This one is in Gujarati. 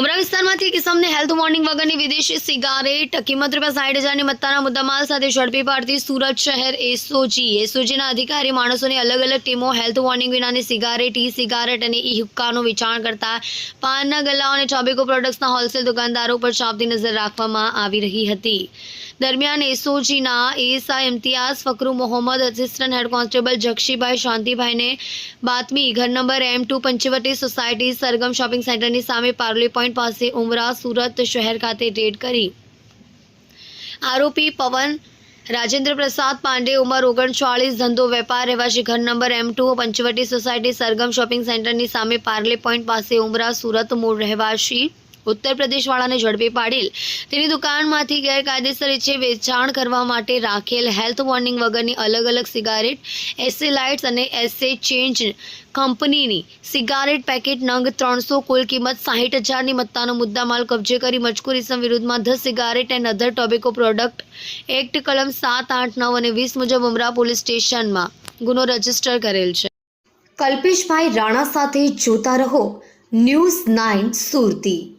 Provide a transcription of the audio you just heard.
ઉમરા વિસ્તારમાંથી કિસમને હેલ્થ વોર્નિંગ વગરની વિદેશી સિગારેટ કિંમત રૂપિયા સાઠ હજારની મત્તાના મુદ્દામાલ સાથે ઝડપી પાડતી સુરત શહેર એસઓજી. એસઓજીના અધિકારી માણસોની અલગ અલગ ટીમો હેલ્થ વોર્નિંગ વિનાની સિગારેટ ઈ સિગારેટ અને ઈ હુક્કાનું વેચાણ કરતા પાનના ગલ્લાઓ અને ચોબેકો પ્રોડક્ટ્સના હોલસેલ દુકાનદારો પર ચાંપતી નજર રાખવામાં આવી રહી હતી. દરમિયાન એસઓજીના ASI Imtiyaz Fakru Mohammad assistant head constable Jakshibhai શાંતિભાઈને બાતમી, ઘર number M two Panchvati society Sargam shopping સેન્ટરની સામે પાર્લે પોઈન્ટ પાસે ઉમરા સુરત શહેર ખાતે રેડ કરી. આરોપી પવન રાજેન્દ્ર પ્રસાદ પાંડે ઉંમર ઓગણચાળીસ, ધંધો વેપાર, રહેવાસી, ઘર number M two Panchvati society Sargam shopping સેન્ટરની સામે પાર્લે પોઈન્ટ પાસે ઉમરા સુરત મૂળ રહેવાસી ઉત્તર પ્રદેશવાળાને ઝડપી પાડેલ. તેની દુકાનમાંથી ગેરકાયદેસર રીતે વેચાણ કરવા માટે રાખેલ હેલ્થ વોર્નિંગ વગરની અલગ અલગ સિગારેટ એસે લાઇટ્સ અને એસે ચેન્જ કંપનીની સિગારેટ પેકેટ નંગ ત્રણસો કુલ કિંમત સાહીઠ હજારની મત્તાનો મુદ્દામાલ કબજે કરી મજકૂર વિરુદ્ધમાં the cigarette and other tobacco product act કલમ સાત, આઠ, નવ અને વીસ મુજબ ઉમરા પોલીસ સ્ટેશનમાં ગુનો રજિસ્ટર કરેલ છે. કલ્પેશભાઈ રાણા સાથે જોતા રહો. News nine Surati.